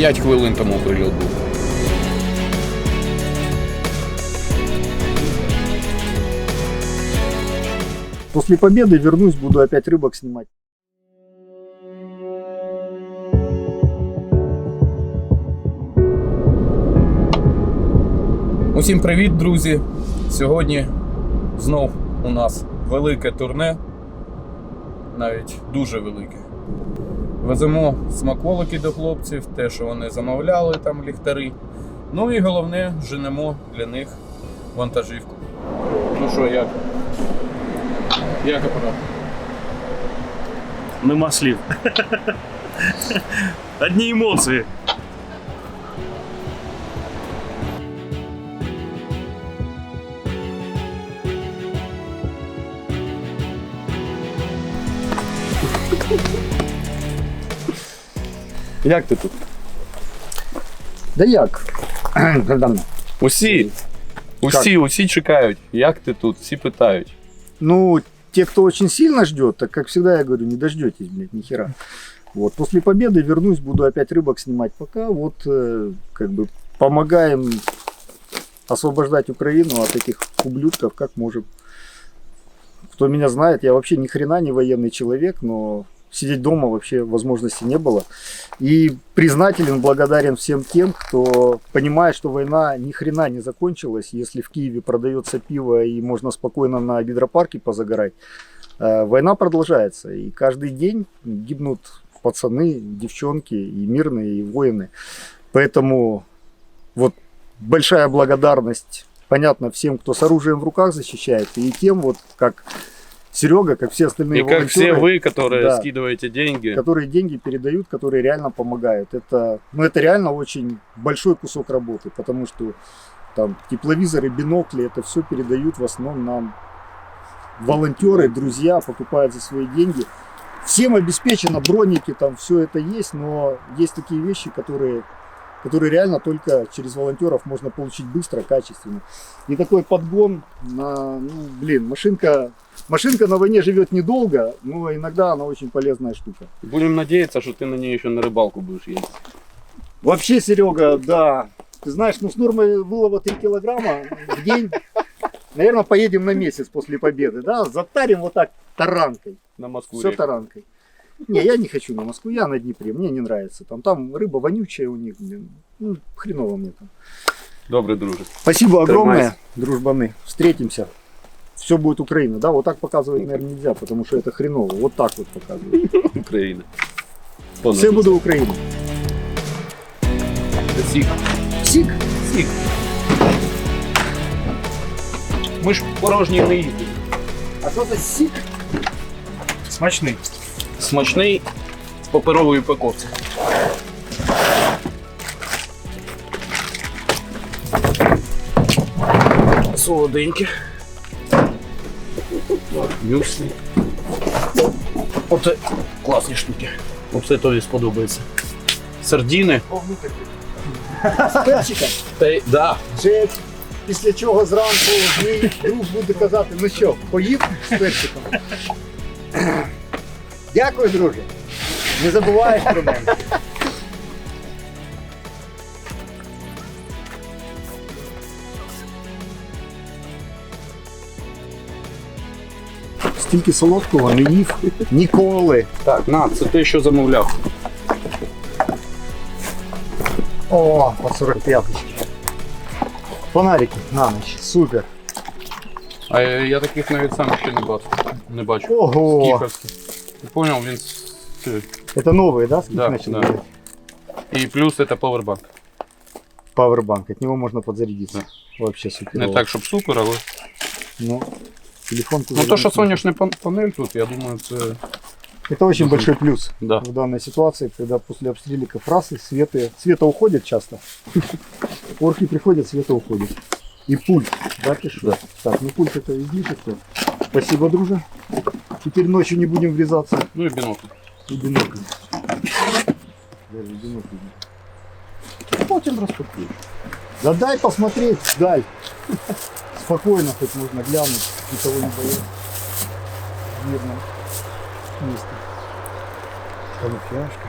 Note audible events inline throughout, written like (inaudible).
5 хвилин тому прильот був. После победы вернусь, буду опять рыбок снимать. Усім привіт, друзі! Сьогодні знов у нас велике турне, навіть дуже велике. Веземо смаколики до хлопців, те, що вони замовляли, там ліхтари. Ну і головне, женемо для них вантажівку. Ну що, як? Як апарат? Нема слів. Одні емоції. Як ти тут? Да як? (clears throat) Богдан, Усі, усі, усі чекають. Як ти тут? Всі питають. Ну, те, кто очень сильно ждет, так как всегда я говорю, не дождетесь, блядь, ни хера. Вот, после победы вернусь, буду опять рыбок снимать. Пока вот, э, как бы, помогаем освобождать Украину от этих ублюдков, как можем. Кто меня знает, я вообще ни хрена не военный человек, но сидеть дома вообще возможности не было. И признателен, благодарен всем тем, кто понимает, что война ни хрена не закончилась. Если в Киеве продается пиво и можно спокойно на гидропарке позагорать, э, война продолжается. И каждый день гибнут пацаны, девчонки, и мирные, и воины. Поэтому вот большая благодарность, понятно, всем, кто с оружием в руках защищает, и тем, вот как Серега, как все остальные И как все вы, которые Да. скидываете деньги. которые деньги передают, которые реально помогают. Это, ну, это реально очень большой кусок работы, потому что там тепловизоры, бинокли, это все передают в основном нам волонтеры, друзья, покупают за свои деньги. Всем обеспечено, броники, там все это есть, но есть такие вещи, которые, которые реально только через волонтеров можно получить быстро, качественно. И такой подгон на, ну, блин, машинка, машинка на войне живет недолго, но иногда она очень полезная штука. Будем надеяться, что ты на ней еще на рыбалку будешь ездить. Вообще, Серега, да. Ты знаешь, ну с нормой вылова 3 килограмма в день, наверное, поедем на месяц после победы, да? Затарим вот так таранкой. На Москву. Все таранкой. Не, я не хочу на Москву, я на Днепре, мне не нравится. Там, там рыба вонючая у них, блин. Ну, хреново мне там. Добре, друже. Спасибо огромное, Тримайся. дружбаны. Встретимся. Все будет Украина. Да, вот так показывать, наверное, нельзя, потому что это хреново. Вот так вот показывать. Україна. Все буде Україна. Сік. Сік. Сік. Ми ж порожні не їздимо. А що за сік? Смачний. Смачний в паперовій упаковці. Солоденькі. Мюслі. Оце класні штуки. Оце тобі сподобається. Сардіни. З перчиком. Та й да. Вже після чого зранку мій друг буде казати, ну що, поїв з перчиком. Дякую, друже. Не забуваєш про мене. Стільки солодкого не їв ніколи. Так, на, це те, що замовляв. О, по 45 Фонарики на ніч. Супер. А я, я таких навіть сам ще не бачу. Не бачу. Ого. Скіфовські. Ти поняв, він. це- Это новые, да, скид Да, начали да. делать? І плюс це Powerbank. Powerbank, от него можно подзарядиться. Вообще супер. Не так, щоб супер, але. Ну, телефон Ну то, що сонячна пан- панель тут, я думаю, це. Это очень Мгм. большой плюс Да. в данной ситуации, когда после обстреликов раз и светы, света уходит часто. (laughs) Орки приходят, света уходит. И пульт, да, что? Да. Так, ну пульт это излишество. Спасибо, друже. Теперь ночью не будем врезаться. Ну і бінокль. И бинокль. Даже бинокль. Потім распакуешь. Да дай посмотреть, дай. Спокойно хоть можно глянуть, никого не бояться. В мирном месте. Камуфляжка.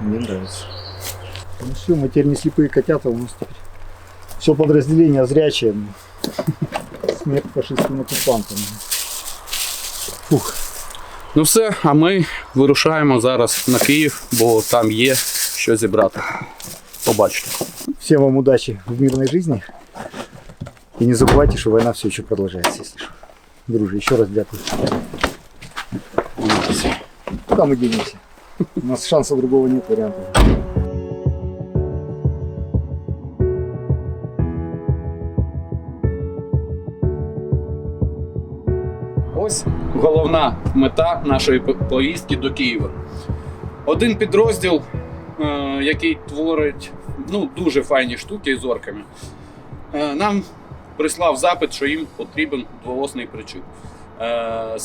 Мне нравится. Ну все, мы теперь не слепые котята, у нас теперь все подразделение зрячее. Смерть фашистским оккупантам. Фух. Ну все, а ми вирушаємо зараз на Київ, бо там є що зібрати. Побачите. Всем вам удачи в мирной жизни. И не забывайте, что война все еще продолжается, если что. Дружи, еще раз дякую. Куда мы денемся? У нас шанса другого нет варианта. Головна мета нашої поїздки до Києва. Один підрозділ, е, який творить ну, дуже файні штуки з орками, е, нам прислав запит, що їм потрібен двоосний причіп. Е,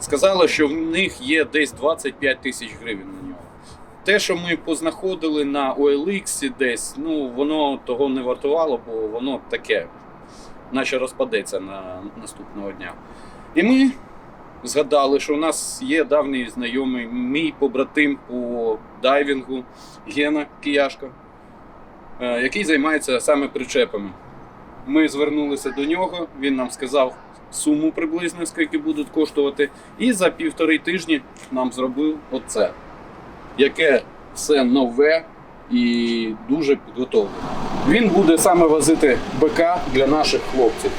сказали, що в них є десь 25 тисяч гривень на нього. Те, що ми познаходили на OLX десь, ну воно того не вартувало, бо воно таке, наче розпадеться на наступного дня. І ми згадали, що у нас є давній знайомий, мій побратим по дайвінгу Гена Кияшко, е, який займається саме причепами. Ми звернулися до нього, він нам сказав суму приблизно, скільки будуть коштувати, і за півтори тижні нам зробив оце, яке все нове і дуже підготовлене. Він буде саме возити БК для наших хлопців.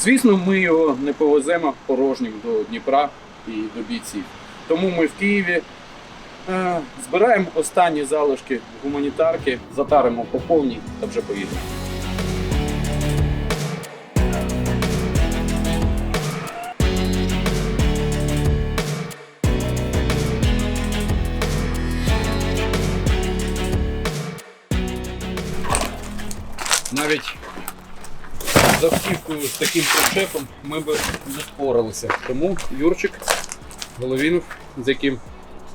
Звісно, ми його не повеземо порожнім до Дніпра і до бійців. Тому ми в Києві е, збираємо останні залишки гуманітарки, затаримо по повній та вже поїдемо. Навіть з автівкою з таким причепом ми б не споралися. Тому Юрчик Головінов, з яким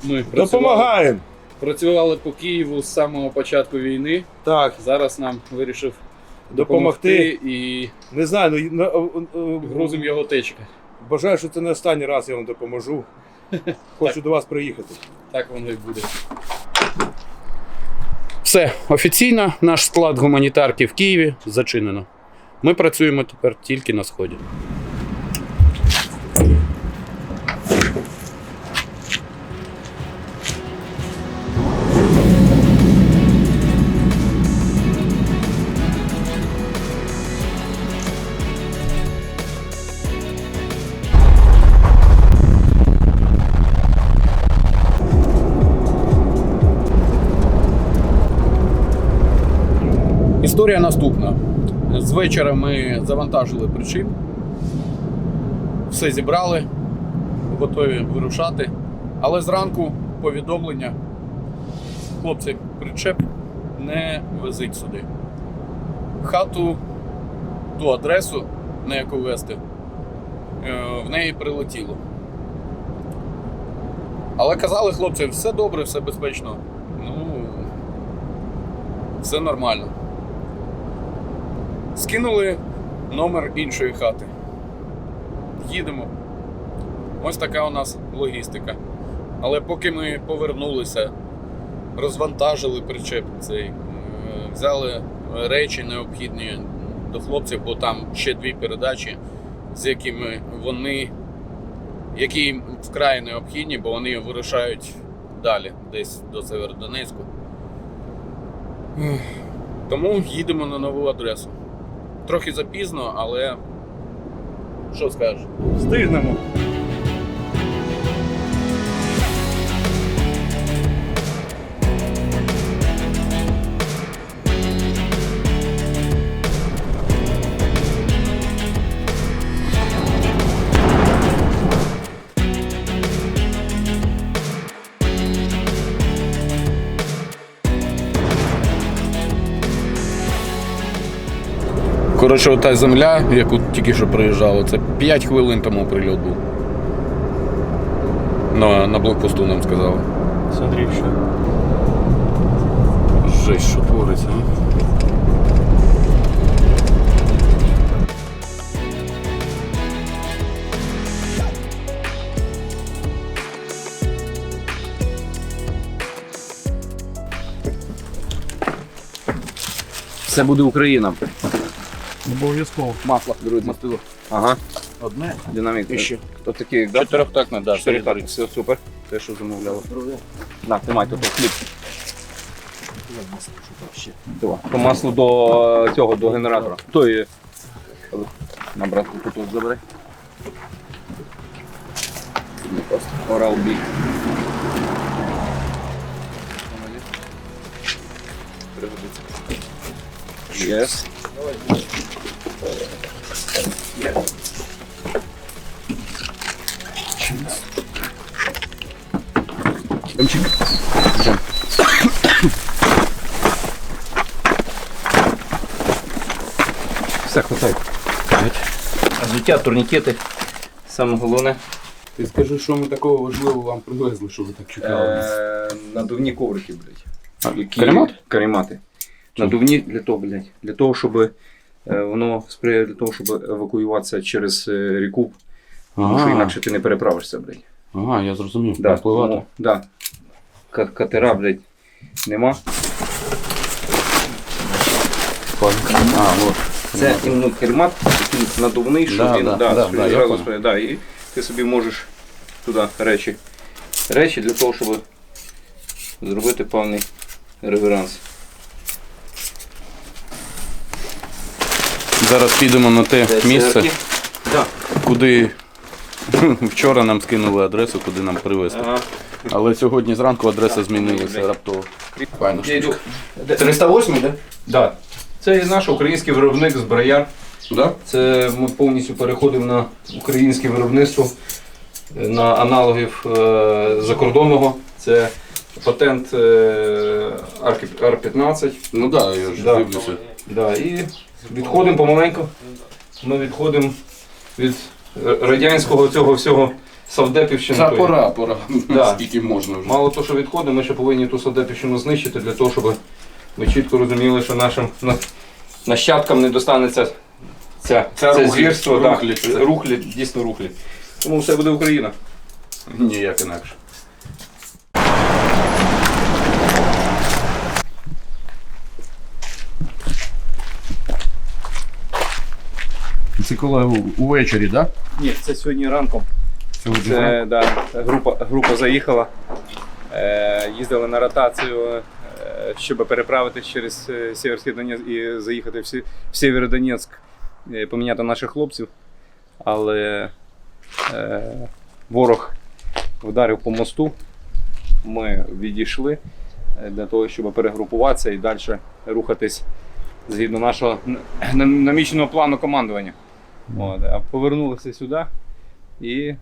ми працювали, Допомагаємо. працювали по Києву з самого початку війни. Так, Зараз нам вирішив допомогти. і Не знаю, ну на- е, е, грузимо його течка. Бажаю, що це не останній раз я вам допоможу. (laughs) Хочу до вас приїхати. Так воно і буде. Все, офіційно наш склад гуманітарки в Києві зачинено. Ми працюємо тепер тільки на сході. Історія наступна. Вечора ми завантажили причин, все зібрали, готові вирушати. Але зранку повідомлення: хлопці, причеп не везіть сюди. Хату, ту адресу, на яку везти, е, в неї прилетіло. Але казали хлопці, все добре, все безпечно. Ну, все нормально. Скинули номер іншої хати. Їдемо. Ось така у нас логістика. Але поки ми повернулися, розвантажили причеп цей, е, взяли речі необхідні до хлопців, бо там ще дві передачі, з якими вони, які вкрай необхідні, бо вони вирушають далі, десь до Северодонецьку. Тому їдемо на нову адресу. Трохи запізно, але що скажеш? Встигнемо. Коротше, та земля, яку тільки що приїжджала, це 5 хвилин тому прильот був. На, на блокпосту нам сказали. Смотри, що. Жесть, що твориться. Це буде Україна. Обов'язково. Масло, друзі. Мастило. Ага, Одне. динамік. І ще. От такий, да? Чотирьохтактне, да. Чотири так, все супер. Те, що замовляли. На, тримайте тут хліб. Давай. По маслу до е, цього, до генератора. Той е, на братку тут от забери. Орал бі. Yes. Емчик. Все, хватай. Взуття, турнікети. Саме головне. Ти скажи, що ми такого важливого вам привезли, що ви так чекали. Е, надувні коврики, блядь. Які- каремат? Каремати. Надувні для того, блядь. Для того, щоб е, воно сприяє для того, щоб евакуюватися через е, ріку. Тому що інакше ти не переправишся, блядь. Ага, я зрозумів. Да, Впливати. тому, да. Катера, блядь, нема. А, от. Це іменно кермат, такий надувний, що Да, він да, да, да, да, зразу сприяє. да, і ти собі можеш туди речі. Речі для того, щоб зробити певний реверанс. Зараз підемо на те місце, куди (laughs) вчора нам скинули адресу, куди нам привезти. Але сьогодні зранку адреса змінилася раптово. Я йду. 308, так? Да. Це і наш український виробник з Брояр. Да? Це ми повністю переходимо на українське виробництво, е, на аналогів е, закордонного. Це патент е, R15. Ну так, да, я ж Да. дивлюся. Да, і відходимо помаленьку. Ми відходимо від радянського цього всього Савдепівщини. Та пора, пора. Да. Скільки можна вже. Мало того, що відходимо, ми ще повинні ту Савдепівщину знищити для того, щоб ми чітко розуміли, що нашим на- нащадкам не достанеться ця, Це це рухлядь, звірство. да. рухлядь. Це рухлядь, дійсно рухлядь. Тому все буде Україна. Ніяк інакше. Це коли увечері, так? Ні, це сьогодні ранком. Це да, група, група заїхала. Е, їздили на ротацію, е, щоб переправитись через е, Сєвєрський Донецьк і заїхати в, Сі- в Сєвєродонецьк, е, поміняти наших хлопців. Але е, ворог вдарив по мосту. Ми відійшли е, для того, щоб перегрупуватися і далі рухатись згідно нашого наміченого плану командування. От, а повернулися сюди і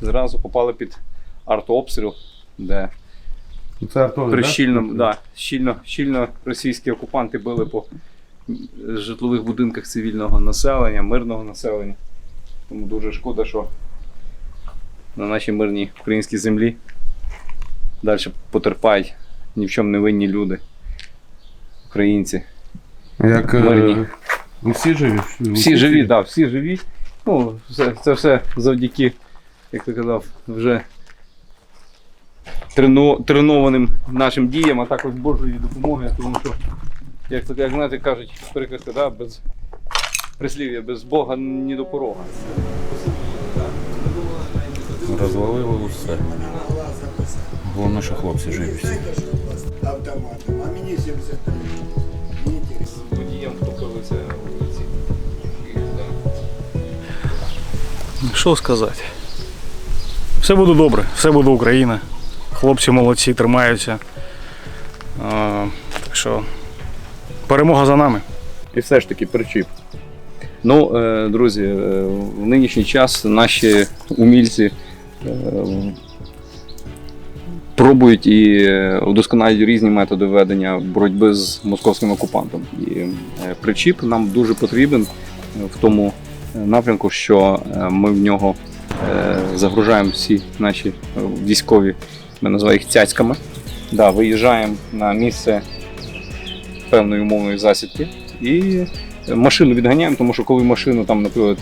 зразу попали під артобстріл, де Це артовий, при щільному, да, щільно, щільно російські окупанти били по житлових будинках цивільного населення, мирного населення. Тому дуже шкода, що на нашій мирній українській землі далі потерпають ні в чому не винні люди, українці. Як Мирні. Е, всі живі? Всі живі, так, да, всі живі. Ну, це, це все завдяки, як ти казав, вже трену, тренованим нашим діям, а також Божої допомоги, тому що, як, то- як знаєте, кажуть, приказка, да, без прислів'я, без Бога ні до порога. Розвалили усе. Головне, що хлопці живі всі. автоматом. А мені 73. Не интересно. Втопилися Що сказати? Все буде добре, все буде Україна. Хлопці молодці, тримаються. А, так що перемога за нами. І все ж таки причіп. Ну, е, друзі, е, в нинішній час наші умільці е, пробують і удосконалюють різні методи ведення боротьби з московським окупантом. І причіп нам дуже потрібен в тому напрямку, що е, ми в нього е, загружаємо всі наші е, військові, ми називаємо їх цяцьками. Да, виїжджаємо на місце певної умовної засідки і машину відганяємо, тому що коли машину там, наприклад,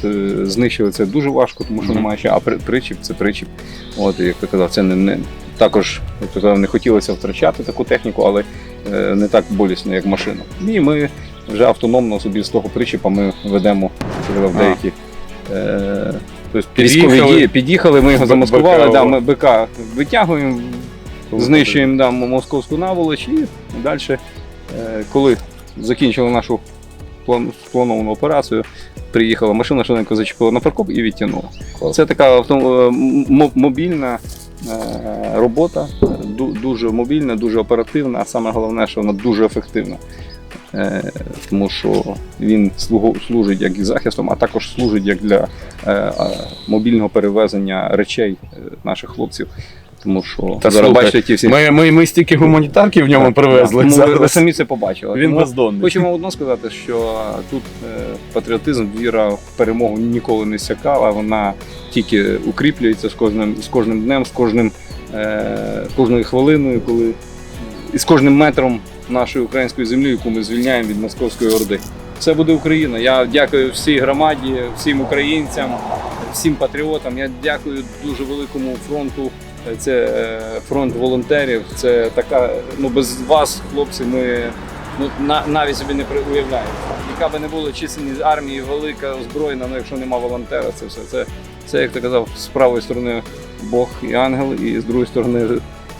знищили, це дуже важко, тому що немає ще, а причіп це причіп. От, як ти казав, це не, не також, як ти казав, не хотілося втрачати таку техніку, але не так болісно, як машину. І ми вже автономно собі з того причепа ми ведемо в деякі. Е, тобто Під'їхали. дії. Під'їхали, ми його замаскували, БК. да, ми БК витягуємо, знищуємо да, московську наволоч і далі, е, коли закінчили нашу план- сплановану операцію, приїхала машина, швиденько зачепила на паркоп і відтягнула. Це така авто- е, мобільна е, робота, дуже мобільна, дуже оперативна, а саме головне, що вона дуже ефективна. Е, Тому що він служить як і захистом, а також служить як для е, мобільного перевезення речей е, наших хлопців. Тому що Та зараз слухай, бачите ті всі Ми, ми, ми стільки гуманітарки в ньому Так, привезли. тому ви, ви самі це побачили. Він Тому бездонний. Хочемо одно сказати, що тут е, патріотизм, віра в перемогу ніколи не сякала, вона тільки укріплюється з кожним, з кожним днем, з кожним, е, кожною хвилиною, коли і з кожним метром нашої української землі, яку ми звільняємо від московської орди. Це буде Україна. Я дякую всій громаді, всім українцям, всім патріотам. Я дякую дуже великому фронту. Це е, фронт волонтерів. Це така. Ну без вас, хлопці, ми ну на, навіть собі не уявляємо. Яка би не була чисельність армії, велика озброєна, ну якщо нема волонтера, це все. Це, це як ти казав, з правої сторони Бог і ангел, і з другої сторони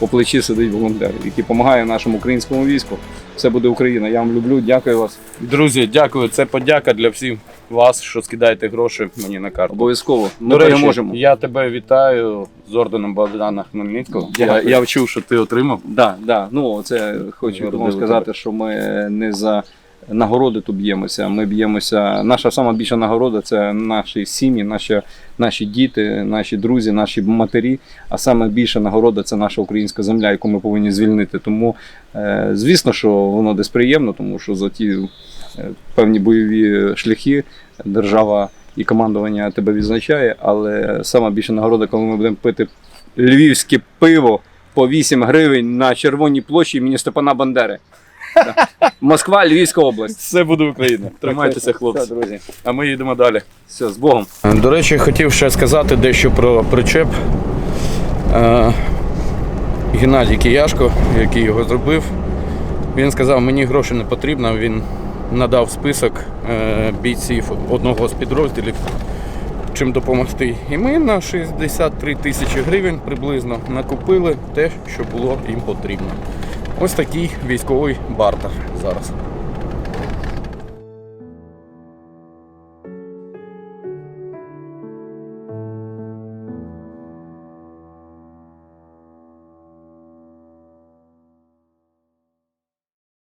по плечі сидить волонтер, який допомагає нашому українському війську. Все буде Україна. Я вам люблю, дякую вас. Друзі, дякую. Це подяка для всіх вас, що скидаєте гроші мені на карту. Обов'язково. Ми До речі, переможемо. я тебе вітаю з орденом Богдана Хмельницького. Я, я вчув, що ти отримав. Да, да. Ну це хочу вам сказати, що ми не за нагороди тут б'ємося. Ми б'ємося. Наша сама більша нагорода це наші сім'ї, наші, наші діти, наші друзі, наші матері. А саме більша нагорода це наша українська земля, яку ми повинні звільнити. Тому, е, звісно, що воно десь приємно, тому що за ті е, певні бойові шляхи держава і командування тебе відзначає. Але сама більша нагорода, коли ми будемо пити львівське пиво по 8 гривень на червоній площі імені Степана Бандери. Москва, Львівська область. Все буде Україна. Тримайтеся, хлопці. Все, друзі. А ми їдемо далі. Все, з Богом. До речі, хотів ще сказати дещо про причеп. Е, Геннадій Кияшко, який його зробив, він сказав, мені гроші не потрібно. Він надав список е, бійців одного з підрозділів, чим допомогти. І ми на 63 тисячі гривень приблизно накупили те, що було їм потрібно. Ось такий військовий бартер зараз.